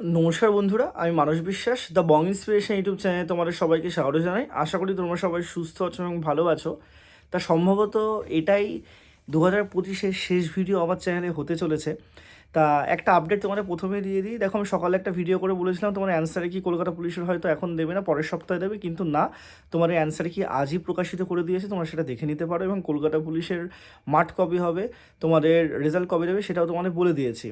নমস্কার বন্ধুরা, আমি মানুষ বিশ্বাস দ্য বং ইন্সপিরেশন ইউটিউব চ্যানেলে তোমাদের সবাইকে স্বাগত জানাই। আশা করি তোমরা সবাই সুস্থ আছো এবং ভালো আছো। তা সম্ভবত এটাই দু হাজার পঁচিশের শেষ ভিডিও আমার চ্যানেলে হতে চলেছে। তা একটা আপডেট তোমাদের প্রথমে দিয়ে দিই। দেখো আমি সকালে একটা ভিডিও করে বলেছিলাম, তোমার অ্যান্সারে কি কলকাতা পুলিশের হয়তো এখন দেবে না, পরের সপ্তাহে দেবে, কিন্তু না, তোমার অ্যান্সারে কি আজই প্রকাশিত করে দিয়েছে, তোমরা সেটা দেখে নিতে পারো এবং কলকাতা পুলিশের মাঠ কবে হবে, তোমাদের রেজাল্ট কবে দেবে সেটাও তোমাদের বলে দিয়েছি।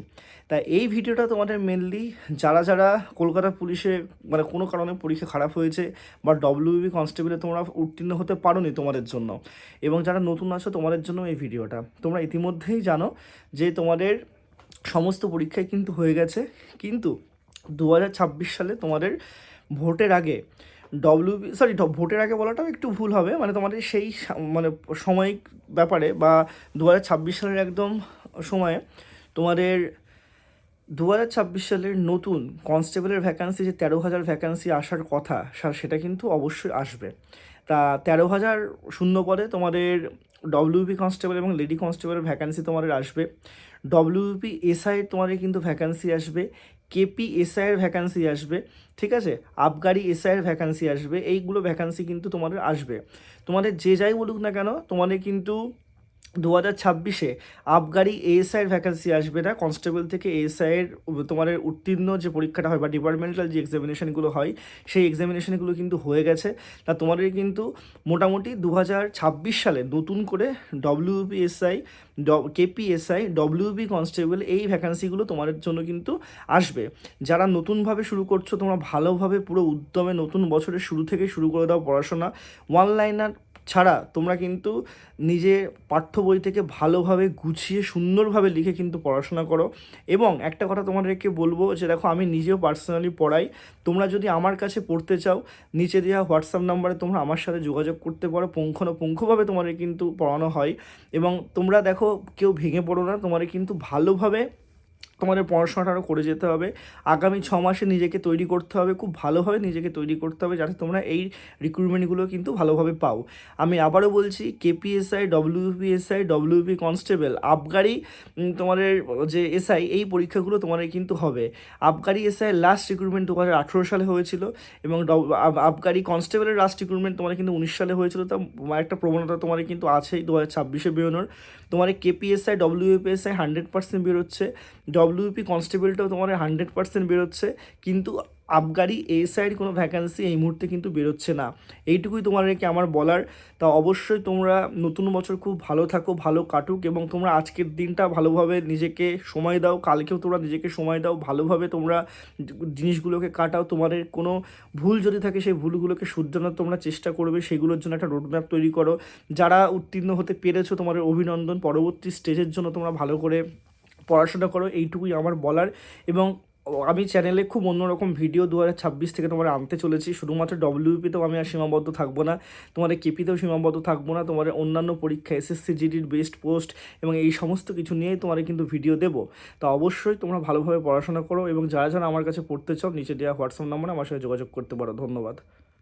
তা এই ভিডিওটা তোমাদের মেনলি যারা যারা কলকাতা পুলিশে মানে কোনো কারণে পরীক্ষা খারাপ হয়েছে বা ডব্লিউবি কনস্টেবলে তোমরা উত্তীর্ণ হতে পারোনি তোমাদের জন্য এবং যারা নতুন আছো তোমাদের জন্য এই ভিডিওটা তোমরা ইতিমধ্যেই জানো যে তোমাদের সমস্ত পরীক্ষায় কিন্তু হয়ে গেছে। কিন্তু দু হাজার ছাব্বিশ সালে তোমাদের ভোটের আগে ডব্লিউবি সরি ভোটের আগে বলাটাও একটু ভুল হবে। মানে তোমাদের সেই মানে সাময়িক ব্যাপারে বা দু হাজার ছাব্বিশ সালের একদম সময়ে তোমাদের দু হাজার ছাব্বিশ সালের নতুন কনস্টেবলের ভ্যাকান্সি যে তেরো হাজার ভ্যাকান্সি আসার কথা সেটা কিন্তু অবশ্যই আসবে। তা তেরো হাজার শূন্য পদে তোমাদের ডব্লিউপি কনস্টেবল এবং লেডি কনস্টেবলের ভ্যাকান্সি তোমাদের আসবে। ডব্লিউপি এসআই তোমাদের কিন্তু ভ্যাকান্সি আসবে কেপি এসআইয়ের ভ্যাকান্সি আসবে, ঠিক আছে? আবগারি এসআইয়ের ভ্যাকান্সি আসবে, এইগুলো ভ্যাকান্সি কিন্তু তোমাদের আসবে। তোমাদের যে যাই বলুক না কেন, তোমাদের কিন্তু দু হাজার ছাব্বিশে আবগারি এএসআইয়ের ভ্যাকান্সি আসবে না। কনস্টেবল থেকে এএসআইয়ের তোমার উত্তীর্ণ যে পরীক্ষাটা হয় বা ডিপার্টমেন্টাল যে এক্সামিনেশনগুলো হয়, সেই এক্সামিনেশনগুলো কিন্তু হয়ে গেছে। তা তোমাদের কিন্তু মোটামুটি দু হাজার ছাব্বিশ সালে নতুন করে ডব্লিউপিএসআই কেপিএসআই ডব্লিউবি কনস্টেবল এই ভ্যাকান্সিগুলো তোমাদের জন্য কিন্তু আসবে। যারা নতুনভাবে শুরু করছ, তোমরা ভালোভাবে পুরো উদ্যমে নতুন বছরের শুরু থেকে শুরু করে দাও পড়াশোনা। ওয়ান লাইনার ছাড়া তোমরা কিন্তু নিজে পাঠ্য বই থেকে ভালোভাবে গুছিয়ে সুন্দরভাবে লিখে কিন্তু পড়াশোনা করো। এবং একটা কথা তোমাদেরকে বলব যে দেখো, আমি নিজেও পার্সোনালি পড়াই। তোমরা যদি আমার কাছে পড়তে চাও, নিচে দেওয়া হোয়াটসঅ্যাপ নাম্বারে তোমরা আমার সাথে যোগাযোগ করতে পারো। পুঙ্খানুপুঙ্খভাবে তোমাদের কিন্তু পড়ানো হয়। এবং তোমরা দেখো, কেউ ভেঙে পড়ো না। তোমাদের কিন্তু ভালোভাবে তোমাদের পড়াশোনাটা আরও করে যেতে হবে। আগামী ছ মাসে নিজেকে তৈরি করতে হবে, খুব ভালোভাবে নিজেকে তৈরি করতে হবে যাতে তোমরা এই রিক্রুটমেন্টগুলো কিন্তু ভালোভাবে পাও। আমি আবারও বলছি কেপিএসআই ডব্লিউপিএসআই ডব্লিউপি কনস্টেবল আবগারি তোমাদের যে এসআই এই পরীক্ষাগুলো তোমাদের কিন্তু হবে। আবগারি এসআই লাস্ট রিক্রুটমেন্ট দু হাজার আঠেরো সালে হয়েছিল এবং ডব- আব- আবগারি কনস্টেবলের লাস্ট রিক্রুটমেন্ট তোমাদের কিন্তু উনিশ সালে হয়েছিল। তা একটা প্রবণতা তোমাদের কিন্তু আছেই দু হাজার ছাব্বিশে বেরোনোর। তোমার কেপিএসআই ডব্লিউপিএসআই হান্ড্রেড পার্সেন্ট বেরোচ্ছে। ডব্লিউপি কনস্টেবলটাও তোমার হান্ড্রেড পার্সেন্ট বেরোচ্ছে, কিন্তু আবগারি সাইড কোনো ভ্যাকান্সি এই মুহূর্তে কিন্তু বেরোচ্ছে না। এইটুকুই তোমাদেরকে আমার বলার। তা অবশ্যই তোমরা নতুন বছর খুব ভালো থাকো, ভালো কাটুক এবং তোমরা আজকের দিনটা ভালোভাবে নিজেকে সময় দাও, কালকেও তোমরা নিজেকে সময় দাও, ভালোভাবে তোমরা জিনিসগুলোকে কাটাও। তোমাদের কোনো ভুল যদি থাকে, সেই ভুলগুলোকে শুধরানোর তোমরা চেষ্টা করবে, সেগুলোর জন্য একটা রোডম্যাপ তৈরি করো। যারা উত্তীর্ণ হতে পেরেছ তোমাদের অভিনন্দন। পরবর্তী স্টেজের জন্য তোমরা ভালো করে পড়াশোনা করো, এইটুকুই আমার বলার। এবং আমি চ্যানেলে খুব অন্যরকম ভিডিও দু হাজার ছাব্বিশ থেকে তোমার আনতে চলেছি। শুধুমাত্র ডব্লিউপিতেও আমি আর সীমাবদ্ধ থাকব না। তোমাদের কেপিতেও সীমাবদ্ধ থাকব না। তোমাদের অন্যান্য পরীক্ষা এসএসসি জিডির বেস্ট পোস্ট এবং এই সমস্ত কিছু নিয়েই তোমাদের কিন্তু ভিডিও দেবো। তা অবশ্যই তোমরা ভালোভাবে পড়াশোনা করো এবং যারা যারা আমার কাছে পড়তে চাও, নিচে দেওয়া হোয়াটসঅ্যাপ নাম্বারে আমার সাথে যোগাযোগ করতে পারো। ধন্যবাদ।